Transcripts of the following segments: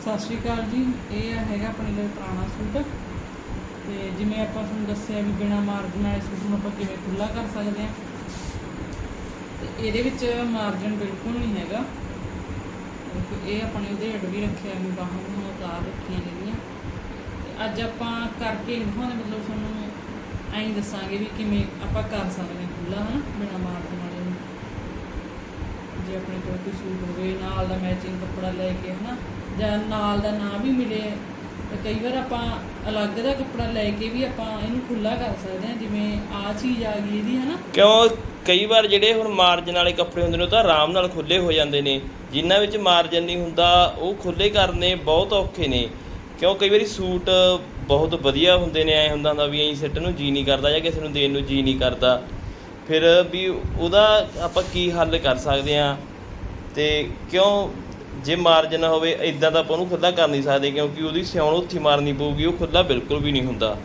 ਸਤਿ ਸ਼੍ਰੀ ਅਕਾਲ ਜੀ। ਇਹ ਹੈਗਾ ਆਪਣੇ ਲਈ ਪੁਰਾਣਾ ਸੂਟ। ਤੇ ਜਿਵੇਂ ਆਪਾਂ ਤੁਹਾਨੂੰ ਦੱਸਿਆ ਵੀ ਬਿਨਾ ਮਾਰਜਨ ਵਾਲੇ ਸੂਟ ਨੂੰ ਆਪਾਂ ਕਿਵੇਂ ਖੁੱਲਾ ਕਰ ਸਕਦੇ ਹਾਂ। ਤੇ ਇਹਦੇ ਵਿੱਚ ਮਾਰਜਨ ਬਿਲਕੁਲ ਨਹੀਂ ਹੈਗਾ। ਇਹ ਆਪਣੇ ਉਹਦੇ ਅੱਡ ਵੀ ਰੱਖਿਆ ਵੀ ਬਾਹਾਂ ਨੂੰ ਉਤਾਰ ਰੱਖੀਆਂ ਨੇਗੀਆਂ ਤੇ ਅੱਜ ਆਪਾਂ ਕਰਕੇ ਦਿਖਾਉਂਦੇ ਮਤਲਬ ਤੁਹਾਨੂੰ ਐਂ ਦੱਸਾਂਗੇ ਵੀ ਕਿਵੇਂ ਆਪਾਂ ਕਰ ਸਕਦੇ ਹਾਂ ਖੁੱਲਾ ਹਨਾ, ਬਿਨਾ ਮਾਰਜਨ ਵਾਲੇ ਨੂੰ। ਜੇ ਆਪਣੇ ਕੋਲ ਕੋਈ ਸੂਟ ਹੋਵੇ, ਨਾਲ ਦਾ ਮੈਚਿੰਗ ਕੱਪੜਾ ਲੈ ਕੇ, ਹਨਾ। ਜਾਂ ਨਾਲ ਦਾ ਨਾ ਵੀ ਮਿਲੇ, ਤਾਂ ਕਈ ਵਾਰ ਆਪਾਂ ਅਲੱਗ ਦਾ ਕੱਪੜਾ ਲੈ ਕੇ ਵੀ ਆਪਾਂ ਇਹਨੂੰ ਖੁੱਲਾ ਕਰ ਸਕਦੇ ਹਾਂ, ਜਿਵੇਂ ਆ ਚੀਜ਼ ਆ ਗਈ ਇਹਦੀ, ਹਨਾ? ਕਿਉਂ? ਕਈ ਵਾਰ ਜਿਹੜੇ ਹੁਣ ਮਾਰਜਨ ਵਾਲੇ ਕੱਪੜੇ ਹੁੰਦੇ ਨੇ, ਉਹ ਤਾਂ ਆਰਾਮ ਨਾਲ ਖੁੱਲੇ ਹੋ ਜਾਂਦੇ ਨੇ। ਜਿਨ੍ਹਾਂ ਵਿੱਚ ਮਾਰਜਨ ਨਹੀਂ ਹੁੰਦਾ, ਉਹ ਖੁੱਲੇ ਕਰਨੇ ਬਹੁਤ ਔਖੇ ਨੇ। ਕਿਉਂ? ਕਈ ਵਾਰੀ ਸੂਟ ਬਹੁਤ ਵਧੀਆ ਹੁੰਦੇ ਨੇ, ਐ ਹੁੰਦਾ ਹੁੰਦਾ ਵੀ ਐਂ ਸਿੱਟ ਨੂੰ ਜੀ ਨਹੀਂ ਕਰਦਾ ਜਾਂ ਕਿਸੇ ਨੂੰ ਦੇਣ ਨੂੰ ਜੀ ਨਹੀਂ ਕਰਦਾ। ਫਿਰ ਵੀ ਉਹਦਾ ਆਪਾਂ ਕੀ ਹੱਲ ਕਰ ਸਕਦੇ ਆ ਤੇ ਕਿਉਂ ਜੇ ਮਾਰਜਨ ਹੋਵੇ ਇਦਾਂ ਤਾਂ ਆਪਾਂ ਉਹਨੂੰ ਖੁੱਲਾ ਕਰ ਨਹੀਂ ਸਕਦੇ ਕਿਉਂਕਿ ਉਹਦੀ ਸਿਉਣ ਉੱਥੀ ਮਾਰਨੀ ਪਊਗੀ, ਉਹ ਖੁੱਲਾ ਬਿਲਕੁਲ ਵੀ ਨਹੀਂ ਹੁੰਦਾ।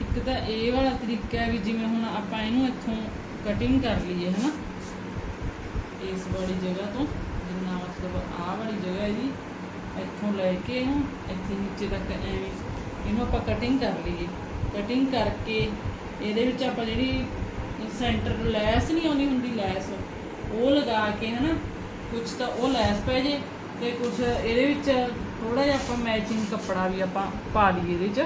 ਇੱਕ ਤਾਂ ਇਹ ਵਾਲਾ ਤਰੀਕਾ ਹੈ ਵੀ ਜਿਵੇਂ ਹੁਣ ਆਪਾਂ ਇਹਨੂੰ ਇੱਥੋਂ ਕਟਿੰਗ ਕਰ ਲਈਏ, ਹਨਾ? ਇਸ ਵਾਲੀ ਜਗ੍ਹਾ ਤੋਂ, ਜਿੰਨਾ ਮਤਲਬ ਆਹ ਵਾਲੀ ਜਗ੍ਹਾ ਇਹਦੀ ਇੱਥੋਂ ਲੈ ਕੇ ਇੱਥੇ ਨੀਚੇ ਤੱਕ ਐਵੇਂ ਇਹਨੂੰ ਆਪਾਂ ਕਟਿੰਗ ਕਰ ਲਈਏ। ਕਟਿੰਗ ਕਰਕੇ ਇਹਦੇ ਵਿੱਚ ਆਪਾਂ ਜਿਹੜੀ ਸੈਂਟਰ ਲੈਸ ਨਹੀਂ ਆਉਂਦੀ ਹੁੰਦੀ, ਲੈਸ, ਉਹ ਲਗਾ ਕੇ, ਹਨਾ? ਕੁਝ ਤਾਂ ਉਹ ਲੈਸ ਪੈ ਜੇ ਤੇ ਕੁਝ ਇਹਦੇ ਵਿੱਚ ਥੋੜਾ ਜਿਹਾ ਆਪਾਂ ਮੈਚਿੰਗ ਕੱਪੜਾ ਵੀ ਆਪਾਂ ਪਾ ਲਈਏ ਇਹਦੇ ਵਿੱਚ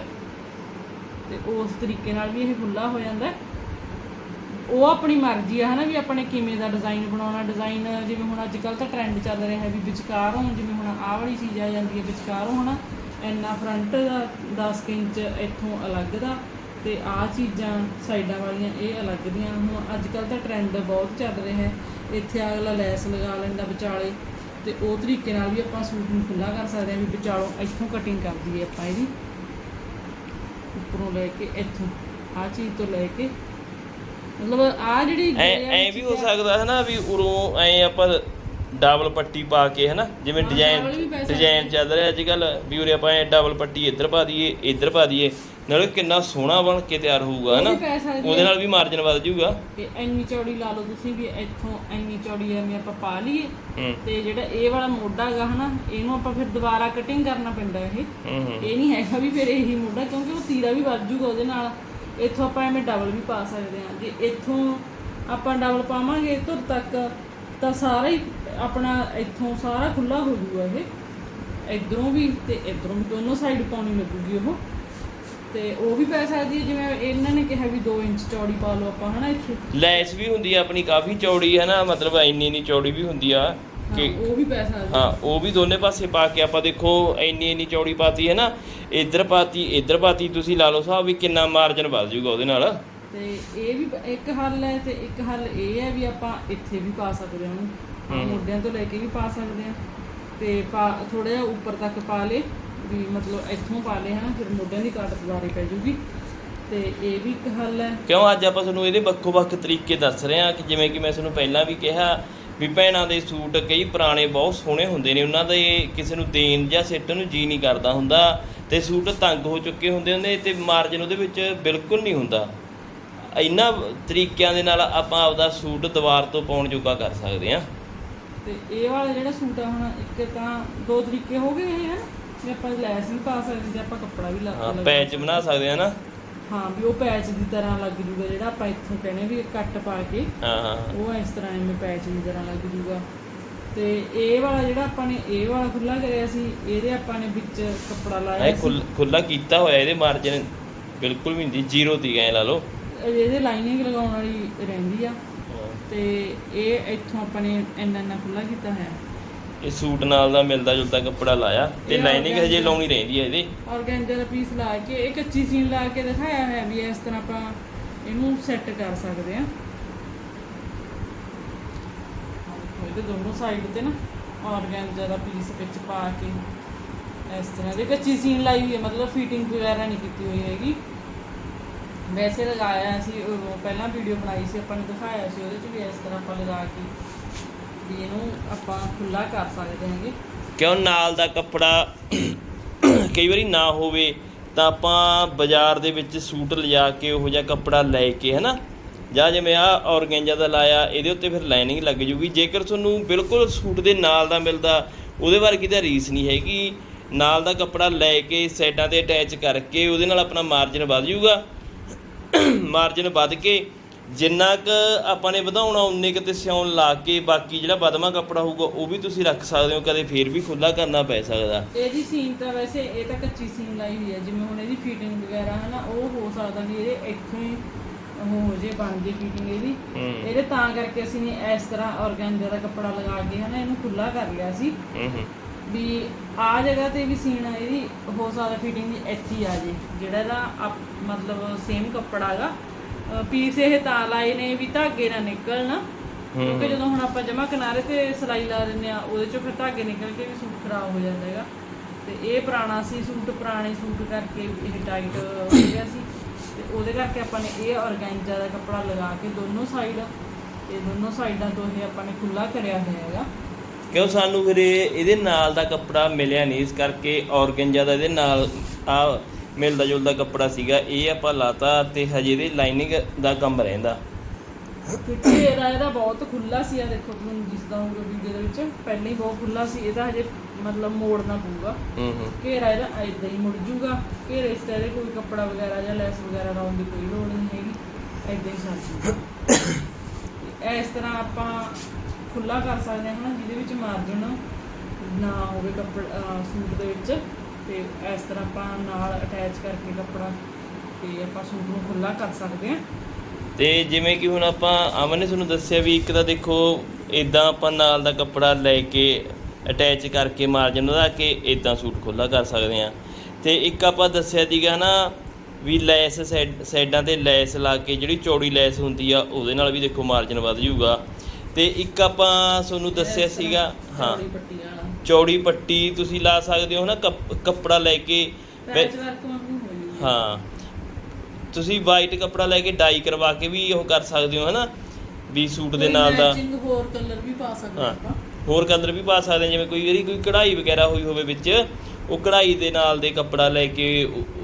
ਤੇ ਉਸ ਤਰੀਕੇ ਨਾਲ ਵੀ ਇਹ ਖੁੱਲਾ ਹੋ ਜਾਂਦਾ ਉਹ ਆਪਣੀ ਮਰਜ਼ੀ ਆ, ਹਨਾ ਵੀ ਆਪਣੇ ਕਿਵੇਂ ਦਾ ਡਿਜ਼ਾਈਨ ਬਣਾਉਣਾ। ਡਿਜ਼ਾਈਨ ਜਿਵੇਂ ਹੁਣ ਅੱਜ ਕੱਲ ਤਾਂ ਟ੍ਰੈਂਡ ਚੱਲ ਰਿਹਾ ਹੈ ਵੀ ਹੋਣ, ਜਿਵੇਂ ਹੁਣ ਆਹ ਵਾਲੀ ਚੀਜ਼ ਆ ਜਾਂਦੀ ਹੈ ਵਿਚਕਾਰ ਹੋਣਾ, ਇੰਨਾ ਫਰੰਟ ਦਾ 10 ਇੰਚ ਇੱਥੋਂ ਅਲੱਗ ਦਾ ਤੇ ਆਹ ਚੀਜ਼ਾਂ ਸਾਈਡਾਂ ਵਾਲੀਆਂ ਇਹ ਅਲੱਗ ਦੀਆਂ। ਹੁਣ ਅੱਜ ਕੱਲ ਤਾਂ ਟ੍ਰੈਂਡ ਬਹੁਤ ਚੱਲ ਰਿਹਾ ਹੈ। ਇੱਥੇ ਅਗਲਾ ਲੈਸ ਲਗਾ ਲੈਂਦਾ ਵਿਚਾਲੇ। ਤੇ ਉਹ ਤਰੀਕੇ ਨਾਲ ਵੀ ਆਪਾਂ ਸੂਟ ਨੂੰ ਖੁੱਲਾ ਕਰ ਸਕਦੇ ਹਾਂ ਵੀ ਵਿਚਾਲੋਂ ਇੱਥੋਂ ਕਟਿੰਗ ਕਰ ਦਈਏ ਆਪਾਂ ਇਹਦੀ। ਉੱਪਰੋਂ ਲੈ ਕੇ ਇੱਥੋਂ ਆਹ ਚੀਜ਼ ਤੋਂ ਲੈ ਕੇ। ਮਤਲਬ ਆ ਜਿਹੜੀ ਐ ਵੀ ਹੋ ਆ, ਸਕਦਾ ਹੈ ਨਾ ਵੀ ਉਰੋਂ ਐ ਆਪਾਂ ਡਬਲ ਪੱਟੀ ਪਾ ਕੇ ਹੈ ਨਾ ਜਿਵੇਂ ਡਿਜ਼ਾਈਨ ਡਿਜ਼ਾਈਨ ਚੱਲ ਰਿਹਾ ਅੱਜ ਕੱਲ ਵੀ ਉਰੇ ਆਪਾਂ ਡਬਲ ਪੱਟੀ ਇੱਧਰ ਪਾ ਦਈਏ ਇੱਧਰ ਪਾ ਦਈਏ। ਨਾਲੇ ਕਿੰਨਾ ਸੋਹਣਾ ਬਣ ਕੇ ਤਿਆਰ ਹੋਊਗਾ ਹੈ ਉਹ ਨਾ ਵੀ ਪੈ ਸਕਦੀ ਉਹਦੇ। ਨਾਲ ਵੀ ਮਾਰਜਨ ਵੱਧ ਜਾਊਗਾ। ਤੇ ਇੰਨੀ ਚੌੜੀ ਲਾ ਲਓ ਤੁਸੀਂ ਵੀ ਇੱਥੋਂ ਇੰਨੀ ਚੌੜੀ ਐਵੇਂ ਆਪਾਂ ਪਾ ਲਈਏ। ਤੇ ਜਿਹੜਾ ਇਹ ਵਾਲਾ ਮੋਢਾ ਹੈਗਾ ਹਨਾ ਇਹਨੂੰ ਆਪਾਂ ਫਿਰ ਦੁਬਾਰਾ ਕਟਿੰਗ ਕਰਨਾ ਪੈਂਦਾ ਇਹ। ਇਹ ਨਹੀਂ ਹੈਗਾ ਵੀ ਫਿਰ ਇਹੀ ਮੋਢਾ ਕਿਉਂਕਿ ਉਹ ਤੀਰਾ ਵੀ ਵੱਜ ਜੂਗਾ ਉਹਦੇ ਨਾਲ। ਇੱਥੋਂ ਆਪਾਂ ਐਵੇਂ ਡਬਲ ਵੀ ਪਾ ਸਕਦੇ ਹਾਂ। ਜੇ ਇੱਥੋਂ ਆਪਾਂ ਡਬਲ ਪਾਵਾਂਗੇ ਧੁਰ ਤੱਕ ਤਾਂ ਸਾਰਾ ਹੀ ਆਪਣਾ ਇੱਥੋਂ ਸਾਰਾ ਖੁੱਲਾ ਹੋ ਜੂਗਾ ਇਹ। ਇਧਰੋਂ ਵੀ ਤੇ ਇਧਰੋਂ ਵੀ ਦੋਨੋਂ ਸਾਈਡ ਪਾਉਣੀ ਲੱਗੂਗੀ ਉਹ। ਤੇ ਉਹ ਵੀ ਪੈ ਸਕਦੀ ਹੈ ਜਿਵੇਂ ਇਹਨਾਂ ਨੇ ਕਿਹਾ ਵੀ 2 ਇੰਚ ਚੌੜੀ ਪਾ ਲਓ ਆਪਾਂ ਹਨਾ ਇੱਥੇ? ਲੈਸ ਵੀ ਹੁੰਦੀ ਆ ਆਪਣੀ ਕਾਫੀ ਚੌੜੀ ਹੈ ਨਾ ਮਤਲਬ ਇੰਨੀ ਇੰਨੀ ਚੌੜੀ ਵੀ ਹੁੰਦੀ ਆ ਕਿ ਹਾਂ, ਉਹ ਵੀ ਪੈ ਸਕਦੀ ਹੈ। ਹਾਂ ਉਹ ਵੀ ਦੋਨੇ ਪਾਸੇ ਪਾ ਕੇ ਆਪਾਂ ਦੇਖੋ ਇੰਨੀ ਇੰਨੀ ਚੌੜੀ ਪਾਤੀ ਹੈ ਨਾ ਇੱਧਰ ਪਾਤੀ ਇੱਧਰ ਪਾਤੀ ਤੁਸੀਂ ਲਾ ਲਓ ਸਾਹਿਬ ਵੀ ਕਿੰਨਾ ਮਾਰਜਨ ਵੱਧ ਜਾਊਗਾ ਉਹਦੇ ਨਾਲ। ਤੇ ਇਹ ਵੀ ਇੱਕ ਹੱਲ ਹੈ ਤੇ ਇੱਕ ਹੱਲ ਇਹ ਹੈ ਵੀ ਆਪਾਂ ਇੱਥੇ ਵੀ ਪਾ ਸਕਦੇ ਹਾਂ ਉਹਨੂੰ। ਮੋਢਿਆਂ ਤੋਂ ਲੈ ਕੇ ਵੀ ਪਾ ਸਕਦੇ ਹਾਂ। ਤੇ ਥੋੜਾ ਜਿਹਾ ਉੱਪਰ ਤੱਕ ਪਾ ਲੇ ਵੀ ਮਤਲਬ ਇੱਥੋਂ ਪਾ ਲੇ ਹਨਾ ਫਿਰ ਮੋਢਿਆਂ ਦੀ ਕਾਟ ਦੁਬਾਰੇ ਪੈ ਜੂਗੀ। ਤੇ ਇਹ ਵੀ ਇੱਕ ਹੱਲ ਹੈ। ਕਿਉਂ ਅੱਜ ਆਪਾਂ ਤੁਹਾਨੂੰ ਇਹਦੇ ਵੱਖੋ-ਵੱਖ ਤਰੀਕੇ ਦੱਸ ਰਹੇ ਹਾਂ ਕਿ ਜਿਵੇਂ ਕਿ ਮੈਂ ਤੁਹਾਨੂੰ ਪਹਿਲਾਂ ਵੀ ਕਿਹਾ ਵੀ ਭੈਣਾਂ ਦੇ ਸੂਟ ਕਈ ਪੁਰਾਣੇ ਬਹੁਤ ਸੋਹਣੇ ਹੁੰਦੇ ਨੇ ਉਹਨਾਂ ਦੇ ਕਿਸੇ ਨੂੰ ਦੇਣ ਜਾਂ ਸਿੱਟ ਨੂੰ ਜੀ ਨਹੀਂ ਕਰਦਾ ਹੁੰਦਾ ਤੇ ਸੂਟ ਤੰਗ ਹੋ ਚੁੱਕੇ ਹੁੰਦੇ ਹੁੰਦੇ ਤੇ ਮਾਰਜਨ ਉਹਦੇ ਵਿੱਚ ਬਿਲਕੁਲ ਨਹੀਂ ਹੁੰਦਾ। ਇਹਨਾਂ ਤਰੀਕਿਆਂ ਦੇ ਨਾਲ ਆਪਾਂ ਆਪਦਾ ਸੂਟ ਦੀਵਾਰ ਤੋਂ ਪਾਉਣ ਜੋਗਾ ਕਰ ਸਕਦੇ ਹਾਂ। ਤੇ ਇਹ ਵਾਲਾ ਜਿਹੜਾ ਸੂਟ ਆ ਹੁਣ ਇੱਕ ਤਾਂ ਦੋ ਤਰੀਕੇ ਹੋ ਗਏ ਇਹ ਹਨ? ਵੀ ਆਪਾਂ ਲੈਸ ਵੀ ਪਾ ਸਕਦੇ ਤੇ ਆਪਾਂ ਕੱਪੜਾ ਵੀ ਲਾ ਹਾਂ ਪੈਚ ਬਣਾ ਸਕਦੇ ਹਾਂ ਨਾ। ਹਾਂ ਵੀ ਉਹ ਪੈਚ ਦੀ ਤਰ੍ਹਾਂ ਲੱਗ ਜੂਗਾ ਜਿਹੜਾ ਆਪਾਂ ਇੱਥੋਂ ਕਹਿੰਦੇ ਵੀ ਕੱਟ ਪਾ ਕੇ। ਹਾਂ ਹਾਂ ਉਹ ਇਸ ਤਰ੍ਹਾਂ ਐਵੇਂ ਪੈਚ ਦੀ ਤਰ੍ਹਾਂ ਲੱਗ ਜੂਗਾ। ਤੇ ਇਹ ਵਾਲਾ ਜਿਹੜਾ ਆਪਾਂ ਨੇ ਇਹ ਵਾਲਾ ਖੁੱਲਾ ਕਰਿਆ ਸੀ ਇਹਦੇ ਆਪਾਂ ਨੇ ਵਿੱਚ ਕੱਪੜਾ ਲਾਇਆ ਇਹ ਸੀ ਖੁੱਲਾ ਕੀਤਾ ਹੋਇਆ ਇਹਦੇ ਮਾਰਜਨ ਬਿਲਕੁਲ ਵੀ ਨਹੀਂ ਜ਼ੀਰੋ ਤੀ ਐ ਲਾ ਲਓ। ਇਹਦੇ ਲਾਈਨਿੰਗ ਲਗਾਉਣ ਵਾਲੀ ਰਹਿੰਦੀ ਆ। ਤੇ ਇਹ ਇੱਥੋਂ ਆਪਾਂ ਨੇ ਇੰਨਾ ਇੰਨਾ ਖੁੱਲਾ ਕੀਤਾ ਹੈ। ਇਹ ਸੂਟ ਨਾਲ ਦਾ ਮਿਲਦਾ ਜੁਲਦਾ ਕੱਪੜਾ ਲਾਇਆ। ਤੇ ਇਹ ਲਾਈਨਿੰਗ ਹਜੇ ਲਾਉਣੀ ਰਹਿੰਦੀ ਹੈ ਇਹਦੀ। ਔਰਗੈਂਜਾ ਦਾ ਪੀਸ ਲਾ ਕੇ ਇਹ ਕੱਚੀ ਸੀਨ ਲਾ ਕੇ ਦਿਖਾਇਆ ਹੈ ਵੀ ਇਸ ਤਰ੍ਹਾਂ ਆਪਾਂ ਇਹਨੂੰ ਸੈੱਟ ਕਰ ਸਕਦੇ ਆ। ਇਹਦੇ ਦੋਨੋਂ ਸਾਈਡ ਤੇ ਨਾ ਔਰਗੈਂਜਾ ਦਾ ਪੀਸ ਵਿੱਚ ਪਾ ਕੇ ਇਸ ਤਰ੍ਹਾਂ ਦੇ ਕੱਚੀ ਸੀਨ ਲਾਈ ਹੋਈ ਹੈ ਮਤਲਬ ਫਿਟਿੰਗ ਵਗੈਰਾ ਨਹੀਂ ਕੀਤੀ ਹੋਈ ਹੈਗੀ। ਵੈਸੇ ਲਗਾਇਆ ਸੀ, ਉਹ ਪਹਿਲਾਂ ਵੀਡੀਓ ਬਣਾਈ ਸੀ, ਆਪਾਂ ਨੇ ਦਿਖਾਇਆ ਸੀ, ਉਹਦੇ 'ਚ ਵੀ ਇਸ ਤਰ੍ਹਾਂ ਆਪਾਂ ਲਗਾ ਕੇ ਵੀ ਇਹਨੂੰ ਆਪਾਂ ਖੁੱਲਾ ਕਰ ਸਕਦੇ ਹਾਂਗੇ। ਕਿਉਂ ਨਾਲ ਦਾ ਕੱਪੜਾ ਕਈ ਵਾਰੀ ਨਾ ਹੋਵੇ ਤਾਂ ਆਪਾਂ ਬਾਜ਼ਾਰ ਦੇ ਵਿੱਚ ਸੂਟ ਲਿਜਾ ਕੇ ਉਹੋ ਜਿਹਾ ਕੱਪੜਾ ਲੈ ਕੇ, ਹਨਾ? ਜਾਂ ਜਿਵੇਂ ਆ ਔਰਗੈਂਜਾ ਦਾ ਲਾਇਆ, ਇਹਦੇ ਉੱਤੇ ਫਿਰ ਲਾਈਨਿੰਗ ਲੱਗ ਜੂਗੀ। ਜੇਕਰ ਤੁਹਾਨੂੰ ਬਿਲਕੁਲ ਸੂਟ ਦੇ ਨਾਲ ਦਾ ਮਿਲਦਾ, ਉਹਦੇ ਬਾਰੇ ਕਿਤੇ ਰੀਸ ਨਹੀਂ ਹੈਗੀ। ਨਾਲ ਦਾ ਕੱਪੜਾ ਲੈ ਕੇ, ਸਾਈਡਾਂ ਤੇ ਅਟੈਚ ਕਰਕੇ ਉਹਦੇ ਨਾਲ ਆਪਣਾ ਮਾਰਜਨ ਵੱਧ ਜਾਊਗਾ ਮਾਰਜਨ ਵੱਧ ਕੇ ਜਿੰਨਾ ਕ ਆਪਾਂ ਨੇ ਵਧਾਉਣਾ ਉਨੇ ਕੁ ਤੇ ਸਿਉਣ ਲਾ ਕੇ ਬਾਕੀ ਜਿਹੜਾ ਬਦਮਾ ਕੱਪੜਾ ਹੋਊਗਾ ਉਹ ਵੀ ਤੁਸੀਂ ਰੱਖ ਸਕਦੇ ਹੋ ਕਦੇ ਫੇਰ ਵੀ ਖੁੱਲਾ ਕਰਨਾ ਪੈ ਸਕਦਾ। ਇਹਦੀ ਸੀਨ ਤਾਂ ਵੈਸੇ ਇਹ ਤਾਂ ਕੱਚੀ ਸੀਨ ਲਾਈ ਹੋਈ ਹੈ ਜਿਵੇਂ ਹੁਣ ਇਹਦੀ ਫਿਟਿੰਗ ਵਗੈਰਾ ਹੈ ਨਾ ਉਹ ਹੋ ਸਕਦਾ ਵੀ ਇਹਦੇ ਇੱਥੋਂ ਹੀ ਉਹ ਹੋ ਜੇ ਬਣ ਜੇ ਫਿਟਿੰਗ ਇਹਦੀ। ਇਹਦੇ ਤਾਂ ਕਰਕੇ ਅਸੀਂ ਇਸ ਤਰ੍ਹਾਂ ਔਰਗੈਂਜਾ ਦਾ ਕੱਪੜਾ ਲਗਾ ਕੇ ਹੈ ਨਾ ਇਹਨੂੰ ਖੁੱਲਾ ਕਰ ਲਿਆ ਸੀ। ਹੂੰ ਹੂੰ। ਵੀ ਆ ਜਗ੍ਹਾ ਤੇ ਵੀ ਸੀਨ ਆ ਇਹਦੀ ਹੋ ਸਕਦਾ ਫਿਟਿੰਗ ਦੀ ਇੱਥੇ ਆ ਜੇ। ਜਿਹੜਾ ਇਹਦਾ ਮਤਲਬ ਸੇਮ ਕੱਪੜਾ ਹੈਗਾ ਪੀਸ ਇਹ ਤਾਂ ਲਾਏ ਨੇ ਵੀ ਧਾਗੇ ਨਾ ਨਿਕਲਣ ਕਿਉਂਕਿ ਜਦੋਂ ਹੁਣ ਆਪਾਂ ਜਮਾ ਕਿਨਾਰੇ ਤੇ ਸਿਲਾਈ ਲਾ ਦਿੰਦੇ ਆ ਉਹਦੇ ਚੋਂ ਫਿਰ ਧਾਗੇ ਨਿਕਲ ਕੇ ਵੀ ਸੂਟ ਖਰਾਬ ਹੋ ਜਾਂਦਾ ਹੈਗਾ। ਤੇ ਇਹ ਪੁਰਾਣਾ ਸੀ ਸੂਟ ਪੁਰਾਣੇ ਸੂਟ ਕਰਕੇ ਇਹ ਟਾਈਟ ਹੋ ਗਿਆ ਸੀ। ਤੇ ਉਹਦੇ ਕਰਕੇ ਆਪਾਂ ਨੇ ਇਹ ਔਰਗੈਂਜਾ ਦਾ ਕੱਪੜਾ ਲਗਾ ਕੇ ਦੋਨੋਂ ਸਾਈਡ ਤੇ ਦੋਨੋਂ ਸਾਈਡਾਂ ਤੋਂ ਇਹ ਆਪਾਂ ਨੇ ਖੁੱਲਾ ਕਰਿਆ ਹੋਇਆ ਹੈਗਾ। ਕਿਉਂ ਸਾਨੂੰ ਫਿਰ ਇਹ ਇਹਦੇ ਨਾਲ ਦਾ ਕੱਪੜਾ ਮਿਲਿਆ ਨਹੀਂ? ਇਸ ਕਰਕੇ ਔਰਗੰਜਾ ਦਾ ਇਹਦੇ ਨਾਲ ਆ ਮਿਲਦਾ ਜੁਲਦਾ ਕੱਪੜਾ ਸੀਗਾ। ਇਹ ਆਪਾਂ ਲਾਤਾ ਤੇ ਹਜੇ ਇਹਦੇ ਲਾਈਨਿੰਗ ਦਾ ਕੰਮ ਰਹਿੰਦਾ। ਕਿਉਂਕਿ ਇਹਦਾ ਇਹਦਾ ਬਹੁਤ ਖੁੱਲਾ ਸੀ ਆ ਦੇਖੋ ਤੁਹਾਨੂੰ ਦਿਸਦਾ ਹੋਊਗਾ ਵੀਡੀਓ ਦੇ ਵਿੱਚ। ਪਹਿਲਾਂ ਹੀ ਬਹੁਤ ਖੁੱਲਾ ਸੀ। ਇਹਦਾ ਹਜੇ ਮਤਲਬ ਮੋੜਨਾ ਪਊਗਾ। ਹੂੰ ਹੂੰ। ਘੇਰਾ ਇਹਦਾ ਏਦਾਂ ਹੀ ਮੁੜ ਜੂਗਾ। ਘੇਰੇ ਇਸ ਤਰ੍ਹਾਂ ਦੇ ਕੋਈ ਕੱਪੜਾ ਵਗੈਰਾ ਜਾਂ ਲੈਸ ਵਗੈਰਾ ਲਾਉਣ ਦੀ ਕੋਈ ਲੋੜ ਨਹੀਂ ਹੈਗੀ। ਹੀ ਇਸ ਤਰ੍ਹਾਂ ਆਪਾਂ ਖੁੱਲਾ ਕਰ ਸਕਦੇ ਹਾਂ ਨਾ ਜਿਹਦੇ ਵਿੱਚ ਮਾਰਜਨ ਨਾ ਹੋਵੇ ਕੱਪੜਾ ਸੂਟ ਦੇ ਵਿੱਚ। ਤੇ ਇਸ ਤਰ੍ਹਾਂ ਆਪਾਂ ਨਾਲ ਅਟੈਚ ਕਰਕੇ ਕੱਪੜਾ ਤੇ ਆਪਾਂ ਸੂਟ ਨੂੰ ਖੁੱਲਾ ਕਰ ਸਕਦੇ ਹਾਂ ਤੇ ਜਿਵੇਂ ਕਿ ਹੁਣ ਆਪਾਂ, ਅਮਨ ਨੇ ਤੁਹਾਨੂੰ ਦੱਸਿਆ ਵੀ ਇੱਕ ਤਾਂ ਦੇਖੋ ਇਦਾਂ ਆਪਾਂ ਨਾਲ ਦਾ ਕੱਪੜਾ ਲੈ ਕੇ ਅਟੈਚ ਕਰਕੇ ਮਾਰਜਨ ਵਧਾ ਕੇ ਇਦਾਂ ਸੂਟ ਖੁੱਲਾ ਕਰ ਸਕਦੇ ਆ। ਤੇ ਇੱਕ ਆਪਾਂ ਦੱਸਿਆ ਸੀਗਾ ਨਾ ਵੀ ਲੈਸ ਸਾਈਡ- ਸਾਈਡਾਂ ਤੇ ਲੈਸ ਲਾ ਕੇ ਜਿਹੜੀ ਚੌੜੀ ਲੈਸ ਹੁੰਦੀ ਆ, ਉਹਦੇ ਨਾਲ ਵੀ ਦੇਖੋ ਮਾਰਜਨ ਵੱਧ ਜਾਊਗਾ ਤੇ ਇੱਕ ਆਪਾਂ ਤੁਹਾਨੂੰ ਦੱਸਿਆ ਸੀਗਾ ਹਾਂ। ਚੌੜੀ ਪੱਟੀ ਤੁਸੀਂ ਲਾ ਸਕਦੇ ਹੋ ਨਾ ਕੱਪ- ਕੱਪੜਾ ਲੈ ਕੇ ਹੋ। ਤੁਸੀਂ ਵਾਈਟ ਕੱਪੜਾ ਲੈ ਕੇ ਡਾਈ ਕਰਵਾ ਕੇ ਵੀ ਉਹ ਕਰ ਸਕਦੇ ਹੋ ਹਨਾ ਵੀ ਸੂਟ ਦੇ ਨਾਲ ਦਾ। ਹੋਰ ਕਲਰ ਵੀ ਪਾ ਸਕਦੇ ਹਾਂ। ਹੋਰ ਕਲਰ ਵੀ ਪਾ ਸਕਦੇ ਜਿਵੇਂ ਕੋਈ ਵਾਰੀ ਕੋਈ ਕਢਾਈ ਵਗੈਰਾ ਹੋਈ ਹੋਵੇ ਵਿੱਚ ਉਹ ਕਢਾਈ ਦੇ ਨਾਲ ਦੇ ਕੱਪੜਾ ਲੈ ਕੇ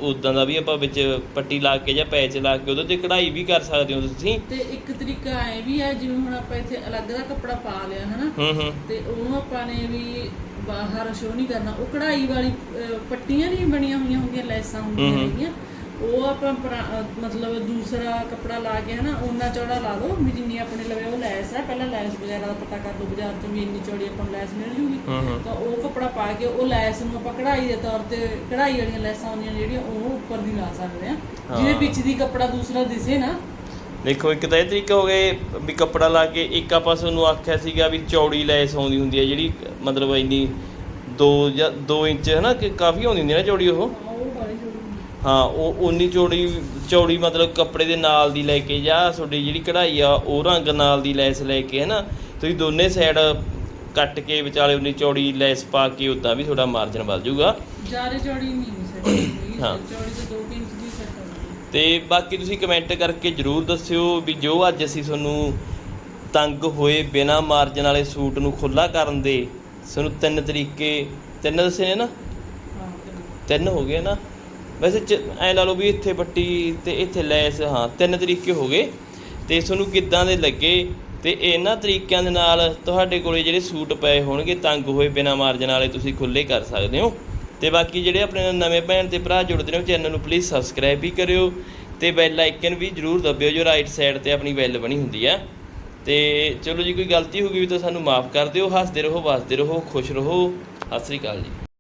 ਉਦਾਂ ਦਾ ਵੀ ਆਪਾਂ ਵਿੱਚ ਪੱਟੀ ਲਾ ਕੇ ਜਾਂ ਪੈਚ ਲਾ ਕੇ ਉਹਦੇ ਤੇ ਕਢਾਈ ਵੀ ਕਰ ਸਕਦੇ ਹੋ ਤੁਸੀਂ। ਤੇ ਇੱਕ ਤਰੀਕਾ ਐ ਵੀ ਹੈ ਜਿਵੇਂ ਹੁਣ ਆਪਾਂ ਇੱਥੇ ਅਲੱਗ ਦਾ ਕੱਪੜਾ ਪਾ ਲਿਆ ਹਨਾ? ਹੂੰ ਹੂੰ। ਤੇ ਉਹਨੂੰ ਆਪਾਂ ਨੇ ਵੀ ਬਾਹਰ ਸ਼ੋ ਨਹੀਂ ਕਰਨਾ। ਉਹ ਕਢਾਈ ਵਾਲੀ ਪੱਟੀਆਂ ਨਹੀਂ ਬਣੀਆਂ ਹੋਈਆਂ ਹੁੰਦੀਆਂ ਲੈਸਾਂ ਹੁੰਦੀਆਂ। ਹੈਗੀਆਂ। ਉਹ ਆਪਾਂ ਮਤਲਬ ਦੂਸਰਾ ਕੱਪੜਾ ਲਾ ਕੇ ਹਨਾ ਉਹਨਾਂ ਚੌੜਾ ਲਾ ਲਓ ਵੀ ਜਿੰਨੀ ਆਪਣੇ ਲਵੇ ਉਹ ਲੈਸ ਹੈ। ਪਹਿਲਾਂ ਲੈਸ ਵਗੈਰਾ ਦਾ ਪਤਾ ਕਰ ਲਓ ਬਾਜ਼ਾਰ ਤੋਂ ਵੀ ਇੰਨੀ ਚੌੜੀ ਆਪਾਂ ਨੂੰ ਲੈਸ ਮਿਲ ਜੂਗੀ। ਹੂੰ ਹੂੰ। ਤਾਂ ਉਹ ਕੱਪੜਾ ਪਾ ਕੇ ਉਹ ਲੈਸ ਨੂੰ ਆਪਾਂ ਕਢਾਈ ਦੇ ਤੌਰ ਤੇ ਕਢਾਈ ਵਾਲੀਆਂ ਲੈਸਾਂ ਹੁੰਦੀਆਂ ਜਿਹੜੀਆਂ ਉਹ ਉੱਪਰ ਦੀ ਲਾ ਸਕਦੇ ਆ ਜਿਹਦੇ ਹਾਂ। ਵਿੱਚ ਦੀ ਕੱਪੜਾ ਦੂਸਰਾ ਦਿਸੇ ਨਾ। ਦੇਖੋ ਇੱਕ ਤਾਂ ਇਹ ਤਰੀਕਾ ਹੋ ਗਏ ਵੀ ਕੱਪੜਾ ਲਾ ਕੇ ਇੱਕ ਆਪਾਂ ਤੁਹਾਨੂੰ ਆਖਿਆ ਸੀਗਾ ਵੀ ਚੌੜੀ ਲੈਸ ਆਉਂਦੀ ਹੁੰਦੀ ਹੈ ਜਿਹੜੀ ਮਤਲਬ ਇੰਨੀ 2 ਜਾਂ 2 ਇੰਚ ਹਨਾ ਕਿ ਕਾਫੀ ਆਉਂਦੀ ਹੁੰਦੀ ਹੈ ਨਾ ਚੌੜੀ ਉਹ? ਹਾਂ ਉਹ ਉਨੀ ਚੌੜੀ ਚੌੜੀ ਮਤਲਬ ਕੱਪੜੇ ਦੇ ਨਾਲ ਦੀ ਲੈ ਕੇ ਜਾਂ ਤੁਹਾਡੀ ਜਿਹੜੀ ਕਢਾਈ ਆ ਉਹ ਰੰਗ ਨਾਲ ਦੀ ਲੈਸ ਲੈ ਕੇ ਹੈ ਨਾ ਤੁਸੀਂ ਦੋਨੇ ਸਾਈਡ ਕੱਟ ਕੇ ਵਿਚਾਲੇ ਉਨੀ ਚੌੜੀ ਲੈਸ ਪਾ ਕੇ ਉਦਾਂ ਵੀ ਤੁਹਾਡਾ ਮਾਰਜਨ ਵੱਧ ਜਾਊਗਾ। ਜ਼ਿਆਦਾ ਚੌੜੀ ਨਹੀਂ ਸੈੱਟ ਹੁੰਦੀ ਹਾਂ। ਚੌੜੀ ਤੇ 2 ਇੰਚ ਦੀ ਸੈੱਟ ਹੁੰਦੀ ਤੇ ਬਾਕੀ ਤੁਸੀਂ ਕਮੈਂਟ ਕਰਕੇ ਜਰੂਰ ਦੱਸਿਓ ਵੀ ਜੋ ਅੱਜ ਅਸੀਂ ਤੁਹਾਨੂੰ ਤੰਗ ਹੋਏ ਬਿਨਾ ਮਾਰਜਨ ਵਾਲੇ ਸੂਟ ਨੂੰ ਖੁੱਲਾ ਕਰਨ ਦੇ ਸਾਨੂੰ ਤਿੰਨ ਤਰੀਕੇ ਤਿੰਨ ਦੱਸੇ ਨੇ ਨਾ? ਹਾਂ ਤਿੰਨ ਹੋ ਗਏ ਨਾ? ਵੈਸੇ ਚ- ਐਂ ਲਾ ਲਓ ਵੀ ਇੱਥੇ ਪੱਟੀ ਤੇ ਇੱਥੇ ਲੈਸ, ਹਾਂ, ਤਿੰਨ ਤਰੀਕੇ ਹੋ ਗਏ ਤੇ ਤੁਹਾਨੂੰ ਕਿੱਦਾਂ ਦੇ ਲੱਗੇ ਤੇ ਇਹਨਾਂ ਤਰੀਕਿਆਂ ਦੇ ਨਾਲ ਤੁਹਾਡੇ ਕੋਲੇ ਜਿਹੜੇ ਸੂਟ ਪਏ ਹੋਣਗੇ, ਤੰਗ ਹੋਏ ਬਿਨਾ ਮਾਰਜਨ ਵਾਲੇ ਤੁਸੀਂ ਖੁੱਲੇ ਕਰ ਸਕਦੇ ਹੋ। ਤੇ ਬਾਕੀ ਜਿਹੜੇ ਆਪਣੇ ਨਵੇਂ ਭੈਣ ਤੇ ਭਰਾ ਜੁੜਦੇ ਨੇ, ਉਹ ਚੈਨਲ ਨੂੰ ਪਲੀਜ਼ ਸਬਸਕ੍ਰਾਈਬ ਵੀ ਕਰਿਓ ਤੇ ਬੈਲ ਆਈਕਨ ਵੀ ਜਰੂਰ ਦਬਿਓ, ਜੋ ਰਾਈਟ ਸਾਈਡ ਤੇ ਆਪਣੀ ਬੈਲ ਬਣੀ ਹੁੰਦੀ ਆ। ਤੇ ਚਲੋ ਜੀ, ਕੋਈ ਗਲਤੀ ਹੋ ਗਈ ਵੀ ਤਾਂ ਸਾਨੂੰ ਮਾਫ ਕਰ ਦਿਓ, ਹੱਸਦੇ ਰਹੋ, ਵਸਦੇ ਰਹੋ, ਖੁਸ਼ ਰਹੋ। ਸਤਿ ਸ੍ਰੀ ਅਕਾਲ ਜੀ।